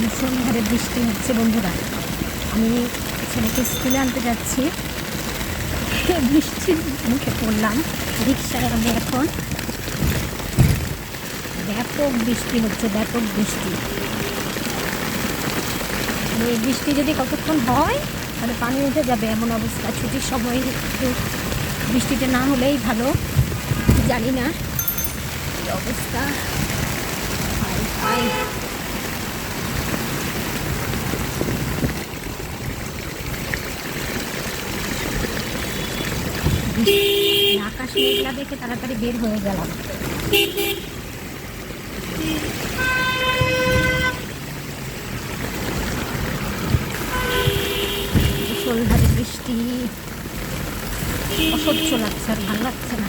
মুসলধারে বৃষ্টি হচ্ছে, বন্ধুরা। আমি ছেলেকে স্কুলে আনতে যাচ্ছি। বৃষ্টির মুখে পড়লাম। রিক্সায় আমি এখন। ব্যাপক বৃষ্টি হচ্ছে, ব্যাপক বৃষ্টি। এই বৃষ্টি যদি কতক্ষণ হয়, তাহলে পানি উঠে যাবে। এমন অবস্থা। ছুটির সময় একটু বৃষ্টিটা না হলেই ভালো। জানি না অবস্থা। আকাশ মেঘলা দেখে তাড়াতাড়ি বের হয়ে গেলাম। মুসলধারে বৃষ্টি। অসহ্য লাগছে আর ভালো লাগছে না।